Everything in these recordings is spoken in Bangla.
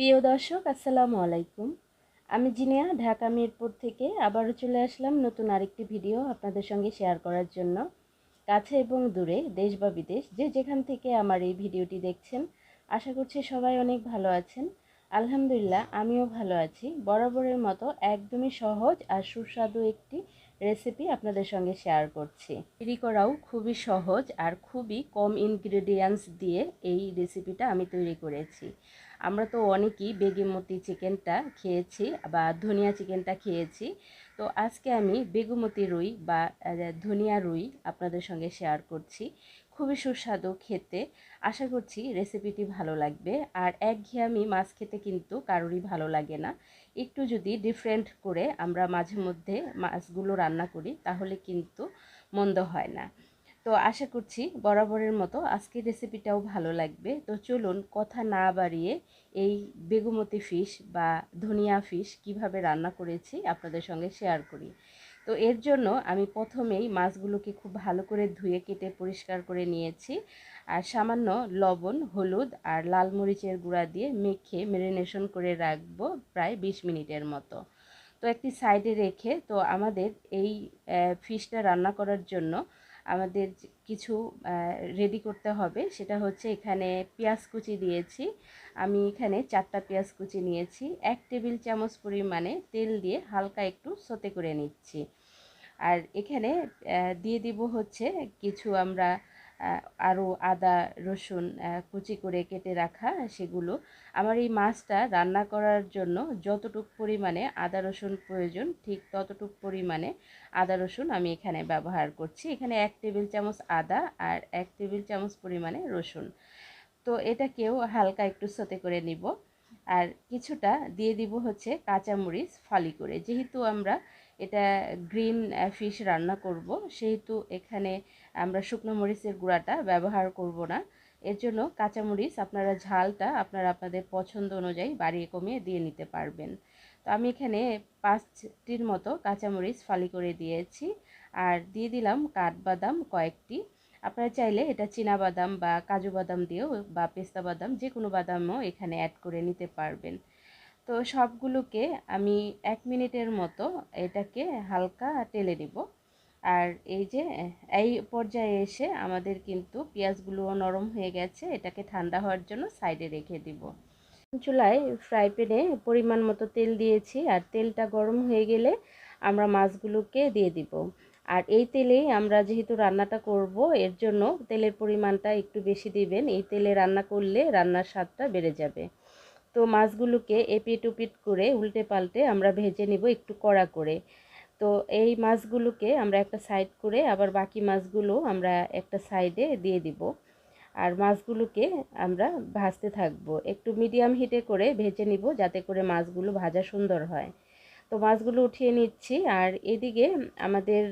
প্রিয় দর্শক, আসসালামু আলাইকুম। আমি জিনিয়া, ঢাকা মিরপুর থেকে আবারও চলে আসলাম নতুন আরেকটি ভিডিও আপনাদের সঙ্গে শেয়ার করার জন্য। কাছে এবং দূরে, দেশ বা বিদেশ, যে যেখান থেকে আমার এই ভিডিওটি দেখছেন, আশা করছি সবাই অনেক ভালো আছেন। আলহামদুলিল্লাহ, আমিও ভালো আছি। বরাবরের মতো একদমই সহজ আর সুস্বাদু একটি রেসিপি আপনাদের সঙ্গে শেয়ার করছি। তৈরি করাও খুবই সহজ আর খুবই কম ইনগ্রেডিয়েন্টস দিয়ে এই রেসিপিটা আমি তৈরি করেছি। আমরা তো অনেকেই বেগুমতি চিকেনটা খেয়েছি বা ধনিয়া চিকেনটা খেয়েছি। তো আজকে আমি বেগুমতি রুই বা ধনিয়া রুই আপনাদের সঙ্গে শেয়ার করছি। খুবই সুস্বাদু খেতে। আশা করছি রেসিপিটি ভালো লাগবে। আর একঘেয়েমি মাছ খেতে কিন্তু কারোরই ভালো লাগে না। একটু যদি ডিফারেন্ট করে আমরা মাঝে মধ্যে মাছগুলো রান্না করি তাহলে কিন্তু মন্দ হয় না। তো আশা করছি বরাবরের মতো আজকের রেসিপিটাও ভালো লাগবে। তো চলুন কথা না বাড়িয়ে এই বেগুমতি ফিশ বা ধনিয়া ফিশ কীভাবে রান্না করেছি আপনাদের সঙ্গে শেয়ার করি। তো এর জন্য আমি প্রথমেই মাছগুলোকে খুব ভালো করে ধুয়ে কেটে পরিষ্কার করে নিয়েছি। আর সামান্য লবণ, হলুদ আর লাল মরিচের গুঁড়া দিয়ে মেখে ম্যারিনেশন করে রাখব প্রায় বিশ মিনিটের মতো। তো একটি সাইডে রেখে তো আমাদের এই ফিশটা রান্না করার জন্য আমাদের কিছু রেডি করতে হবে। সেটা হচ্ছে এখানে পেঁয়াজ কুচি দিয়েছি। আমি এখানে চারটা পেঁয়াজ কুচি নিয়েছি। এক টেবিল চামচ পরিমাণে তেল দিয়ে হালকা একটু সতে করে নিচ্ছি। আর এখানে দিয়ে দিব হচ্ছে কিছু আমরা আরও আদা, রসুন কুচি করে কেটে রাখা সেগুলো। আমার এই মাছটা রান্না করার জন্য যতটুক পরিমাণে আদা, রসুন প্রয়োজন, ঠিক ততটুক পরিমাণে আদা, রসুন আমি এখানে ব্যবহার করছি। এখানে এক টেবিল চামচ আদা আর এক টেবিল চামচ পরিমাণে রসুন। তো এটাকেও হালকা একটু সতে করে নিব। আর কিছুটা দিয়ে দিব হচ্ছে কাঁচামরিচ ফালি করে। যেহেতু আমরা এটা গ্রিন ফিশ রান্না করব। সেহেতু এখানে আমরা শুকনো মরিচের গুঁড়াটা ব্যবহার করব না। এর জন্য কাঁচামরিচ আপনারা ঝালটা আপনারা আপনাদের পছন্দ অনুযায়ী বাড়িয়ে কমিয়ে দিয়ে নিতে পারবেন। তো আমি এখানে পাঁচটির মতো কাঁচামরিচ ফালি করে দিয়েছি। আর দিয়ে দিলাম কাঠবাদাম কয়েকটি। আপনারা চাইলে এটা বাদাম বা কাজু বাদাম দিয়েও বা পেস্তা বাদাম যে কোনো বাদামও এখানে অ্যাড করে নিতে পারবেন। তো সবগুলোকে আমি এক মিনিটের মতো এটাকে হালকা টেলে নেব। আর এই যে, এই পর্যায়ে এসে আমাদের কিন্তু পেঁয়াজগুলোও নরম হয়ে গেছে, এটাকে ঠান্ডা হওয়ার জন্য সাইডে রেখে দিব। চুলায় ফ্রাই প্যানে পরিমাণ মতো তেল দিয়েছি, আর তেলটা গরম হয়ে গেলে আমরা মাছগুলোকে দিয়ে দিব। আর এই তেলেই আমরা যেহেতু রান্নাটা করব, এর জন্য তেলের পরিমাণটা একটু বেশি দিবেন। এই তেলে রান্না করলে রান্নার স্বাদটা বেড়ে যাবে। তো মাছগুলোকে এপিট উপিট করে উল্টে পাল্টে আমরা ভেজে নিব একটু কড়া করে। তো এই মাছগুলোকে আমরা একটা সাইড করে আবার বাকি মাছগুলো আমরা একটা সাইডে দিয়ে দিব। আর মাছগুলোকে আমরা ভাজতে থাকব। একটু মিডিয়াম হিটে করে ভেজে নিব যাতে করে মাছগুলো ভাজা সুন্দর হয়। তো মাছগুলো উঠিয়ে নিচ্ছি আর এদিকে আমাদের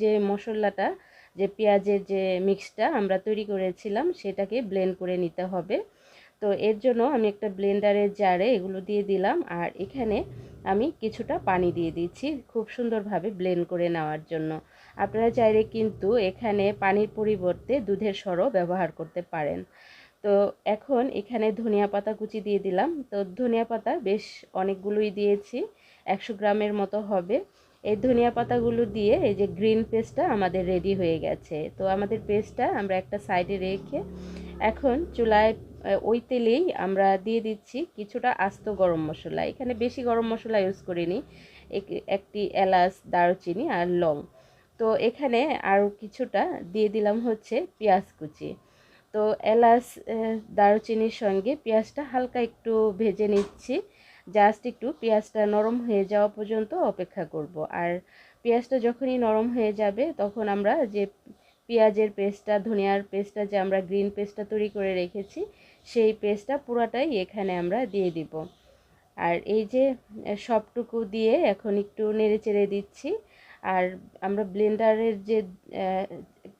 যে মশলাটা, যে পেঁয়াজের যে মিক্সটা আমরা তৈরি করেছিলাম সেটাকে ব্লেন্ড করে নিতে হবে। তো এর জন্য আমি একটা ব্লেন্ডারের জারে এগুলো দিয়ে দিলাম। আর এখানে আমি কিছুটা পানি দিয়ে দিচ্ছি খুব সুন্দরভাবে ব্লেন্ড করে নেওয়ার জন্য। আপনারা চাইলে কিন্তু এখানে পানির পরিবর্তে দুধের সরও ব্যবহার করতে পারেন। তো এখন এখানে ধনিয়া পাতা কুচি দিয়ে দিলাম। তো ধনিয়া পাতা বেশ অনেকগুলোই দিয়েছি, একশো গ্রামের মতো হবে। এই ধনিয়া পাতাগুলো দিয়ে এই যে গ্রিন পেস্টটা আমাদের রেডি হয়ে গেছে। তো আমাদের পেস্টটা আমরা একটা সাইডে রেখে এখন চুলায় ওই তেলেই আমরা দিয়ে দিচ্ছি কিছুটা আস্ত গরম মশলা। এখানে বেশি গরম মশলা ইউজ করিনি। একটি এলাচ, দারুচিনি আর লং। তো এখানে আরও কিছুটা দিয়ে দিলাম হচ্ছে পেঁয়াজ কুচি। তো এলাচ দারুচিনির সঙ্গে পেঁয়াজটা হালকা একটু ভেজে নিচ্ছি। জাস্ট একটু পেঁয়াজটা নরম হয়ে যাওয়া পর্যন্ত অপেক্ষা করব। আর পেঁয়াজটা যখনই নরম হয়ে যাবে তখন আমরা যে পেঁয়াজের পেস্টটা, ধনিয়ার পেস্টটা যে আমরা গ্রিন পেস্টটা তৈরি করে রেখেছি সেই পেস্টটা পুরাটাই এখানে আমরা দিয়ে দিব। আর এই যে সবটুকু দিয়ে এখন একটু নেড়ে চেড়ে দিচ্ছি। আর আমরা ব্লেন্ডারের যে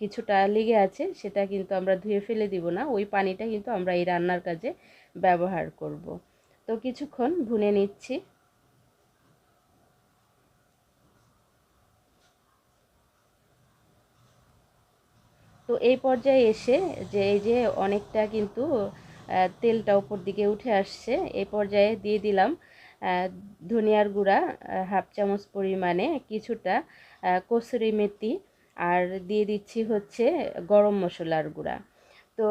কিছুটা লেগে আছে, সেটা কিন্তু আমরা ধুয়ে ফেলে দিব না। ওই পানিটা কিন্তু আমরা এই রান্নার কাজে ব্যবহার করব। তো কিছুক্ষণ ভুনে নিচ্ছি। তো এই পর্যায়ে এসে যে, এই যে অনেকটা কিন্তু তেলটা উপর দিকে উঠে আসছে। এই পর্যায়ে দিয়ে দিলাম ধনিয়ার গুঁড়া হাফ চামচ পরিমাণে কিছুটা কসুরি মেথি আর দিয়ে দিচ্ছি হচ্ছে গরম মশলার গুঁড়া। তো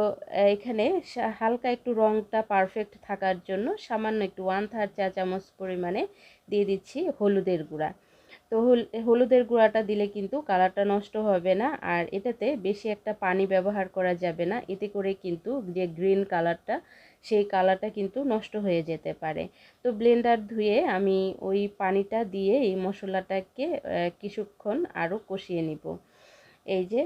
এখানে হালকা একটু রঙটা পারফেক্ট থাকার জন্য সামান্য একটু ওয়ান থার্ড চা চামচ পরিমাণে দিয়ে দিচ্ছি হলুদের গুঁড়া। তো হল- হলুদের গুঁড়াটা দিলে কিন্তু কালারটা নষ্ট হবে না, আর এটাতে বেশি একটা পানি ব্যবহার করা যাবে না, এতে করে কিন্তু যে গ্রিন কালারটা, সেই কালারটা কিন্তু নষ্ট হয়ে যেতে পারে। তো ব্লেন্ডার ধুয়ে আমি ওই পানিটা দিয়ে এই মশলাটাকে কিছুক্ষণ আরও কষিয়ে নিব। এই যে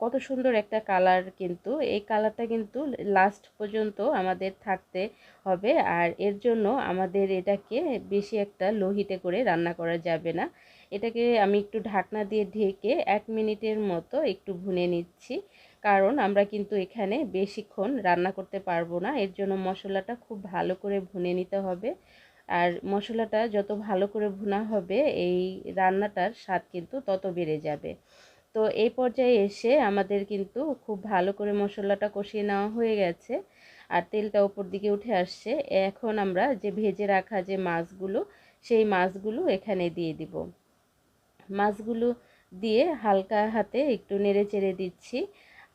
কত সুন্দর একটা কালার কিন্তু, এই কালারটা কিন্তু লাস্ট পর্যন্ত আমাদের থাকতে হবে। আর এর জন্য আমাদের এটাকে বেশি একটা লোহিতে করে রান্না করা যাবে না। এটাকে আমি একটু ঢাকনা দিয়ে ঢেকে এক মিনিটের মতো একটু ভুনে নিচ্ছি। কারণ আমরা কিন্তু এখানে বেশিক্ষণ রান্না করতে পারব না। এর জন্য মশলাটা খুব ভালো করে ভুনে নিতে হবে। আর মশলাটা যত ভালো করে ভুনা হবে, এই রান্নাটার স্বাদ কিন্তু তত বেড়ে যাবে। তো এই পর্যায়ে এসে আমাদের কিন্তু খুব ভালো করে মশলাটা কষিয়ে নেওয়া হয়ে গেছে আর তেলটা ওপর দিকে উঠে আসছে। এখন আমরা যে ভেজে রাখা যে মাছগুলো, সেই মাছগুলো এখানে দিয়ে দিব। মাছগুলো দিয়ে হালকা হাতে একটু নেড়ে চেড়ে দিচ্ছি।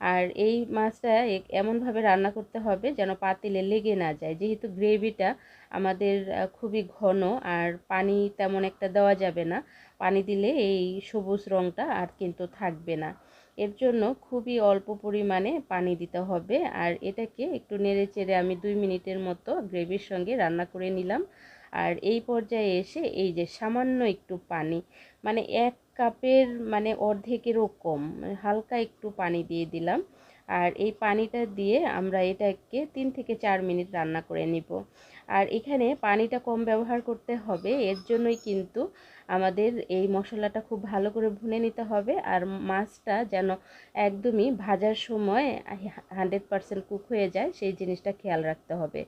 আর এই মাছটা এমনভাবে রান্না করতে হবে যেন পাতিলে লেগে না যায়। যেহেতু গ্রেভিটা আমাদের খুবই ঘন আর পানি তেমন একটা দেওয়া যাবে না। পানি দিলে এই সবুজ রঙটা আর কিন্তু থাকবে না। এর জন্য খুবই অল্প পরিমাণে পানি দিতে হবে। আর এটাকে একটু নেড়ে চেড়ে আমি দুই মিনিটের মতো গ্রেভির সঙ্গে রান্না করে নিলাম। আর এই পর্যায়ে এসে এই যে সামান্য একটু পানি মানে এক কাপের মানে অর্ধেকেরও কম মানে হালকা একটু পানি দিয়ে দিলাম। আর এই পানিটা দিয়ে আমরা এটাকে তিন থেকে চার মিনিট রান্না করে নিব। আর এখানে পানিটা কম ব্যবহার করতে হবে, এর জন্যই কিন্তু আমাদের এই মশলাটা খুব ভালো করে ভুনে নিতে হবে আর মাছটা যেন একদমই ভাজার সময় হান্ড্রেড পারসেন্ট কুক হয়ে যায়, সেই জিনিসটা খেয়াল রাখতে হবে।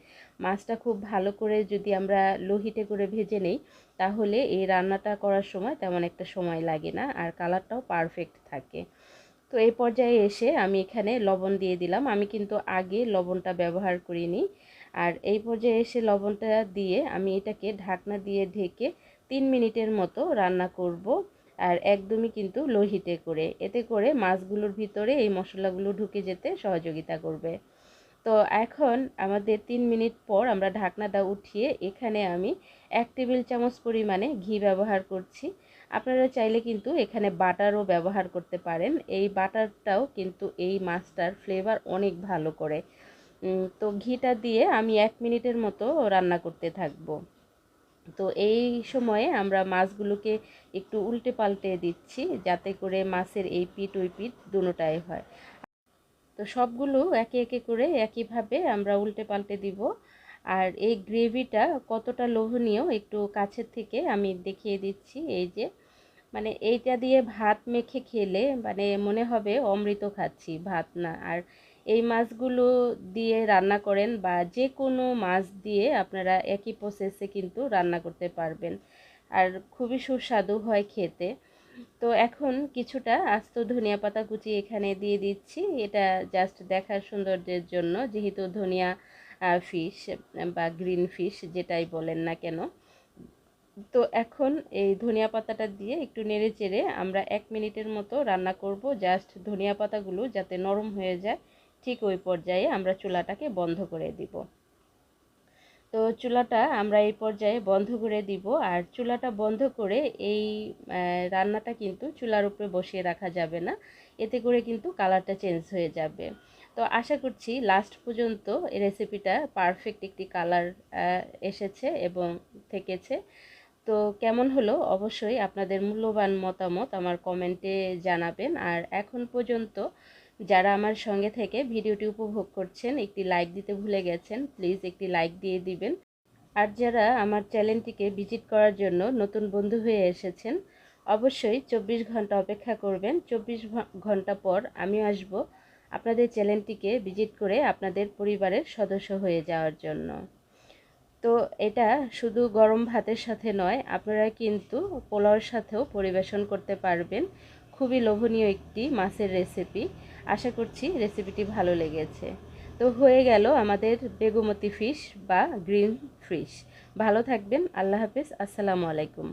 মাছটা খুব ভালো করে যদি আমরা লো হিটে করে ভেজে নেই, তাহলে এই রান্নাটা করার সময় তেমন একটা সময় লাগে না আর কালারটাও পারফেক্ট থাকে। তো এই পর্যায়ে এসে আমি এখানে লবণ দিয়ে দিলাম। আমি কিন্তু আগে লবণটা ব্যবহার করিনি। আর এই পর্যায়ে এসে লবণটা দিয়ে আমি এটাকে ঢাকনা দিয়ে ঢেকে তিন মিনিটের মতো রান্না করব। আর একদমই কিন্তু লো হিটে করে। এতে করে মাছগুলোর ভিতরে এই মশলাগুলো ঢুকে যেতে সহযোগিতা করবে। তো এখন আমাদের তিন মিনিট পর আমরা ঢাকনাটা উঠিয়ে এখানে আমি এক টেবিল চামচ পরিমাণে ঘি ব্যবহার করছি। আপনারা চাইলে কিন্তু এখানে বাটারও ব্যবহার করতে পারেন। এই বাটারটাও কিন্তু এই মাছটার ফ্লেভার অনেক ভালো করে। তো ঘিটা দিয়ে আমি এক মিনিটের মতো রান্না করতে থাকব। তো এই সময়ে আমরা মাছগুলোকে একটু উল্টে পাল্টে দিচ্ছি যাতে করে মাছের এই পিঠ ওই পিঠ দুটোটাই হয়। তো সবগুলো একে একে করে একইভাবে আমরা উল্টে পাল্টে দিব। আর এই গ্রেভিটা কতটা লোভনীয় একটু কাছের থেকে আমি দেখিয়ে দিচ্ছি। এই যে মানে এইটা দিয়ে ভাত মেখে খেলে মানে মনে হবে অমৃত খাচ্ছি, ভাত না। আর এই মাছগুলো দিয়ে রান্না করেন বা যে কোনো মাছ দিয়ে আপনারা একই প্রসেসে কিন্তু রান্না করতে পারবেন। আর খুবই সুস্বাদু হয় খেতে। তো এখন কিছুটা আস্ত ধনিয়া পাতা কুচি এখানে দিয়ে দিচ্ছি। এটা জাস্ট দেখার সৌন্দর্যের জন্য, যেহেতু ধনিয়া ফিশ বা গ্রিন ফিশ যেটাই বলেন না কেন। তো এখন এই ধনিয়া পাতাটা দিয়ে একটু নেড়ে চেড়ে আমরা এক মিনিটের মতো রান্না করব। জাস্ট ধনিয়া পাতাগুলো যাতে নরম হয়ে যায়, ঠিক ওই পর্যায়ে আমরা চুলাটাকে বন্ধ করে দিব। তো চুলাটা আমরা এই পর্যায়ে বন্ধ করে দিব আর চুলাটা বন্ধ করে এই রান্নাটা কিন্তু চুলার উপরে বসিয়ে রাখা যাবে না। এতে করে কিন্তু কালারটা চেঞ্জ হয়ে যাবে। তো আশা করছি লাস্ট পর্যন্ত এই রেসিপিটা পারফেক্ট একটি কালার এসেছে এবং থেকেছে। তো কেমন হলো? অবশ্যই আপনাদের মূল্যবান মতামত আমার কমেন্টে জানাবেন। আর এখন পর্যন্ত যারা আমার সঙ্গে থেকে ভিডিওটি উপভোগ করছেন, একটি লাইক দিতে ভুলে গেছেন প্লিজ একটি লাইক দিয়ে দিবেন। আর যারা আমার চ্যানেলটিকে ভিজিট করার জন্য নতুন বন্ধু হয়ে এসেছেন, অবশ্যই চব্বিশ ঘণ্টা অপেক্ষা করবেন। চব্বিশ ঘণ্টা পর আমিও আসব আপনাদের চ্যানেলটিকে ভিজিট করে আপনাদের পরিবারের সদস্য হয়ে যাওয়ার জন্য। তো এটা শুধু গরম ভাতের সাথে নয়, আপনারা কিন্তু পোলাওয়ের সাথেও পরিবেশন করতে পারবেন। খুবই লোভনীয় একটি মাছের রেসিপি আশা করছি রেসিপিটি ভালো লেগেছে। তো হয়ে গেল আমাদের বেগুমতি ফিশ বা গ্রিন ফিশ ভালো থাকবেন, আল্লাহ হাফিজ, আসসালামু আলাইকুম।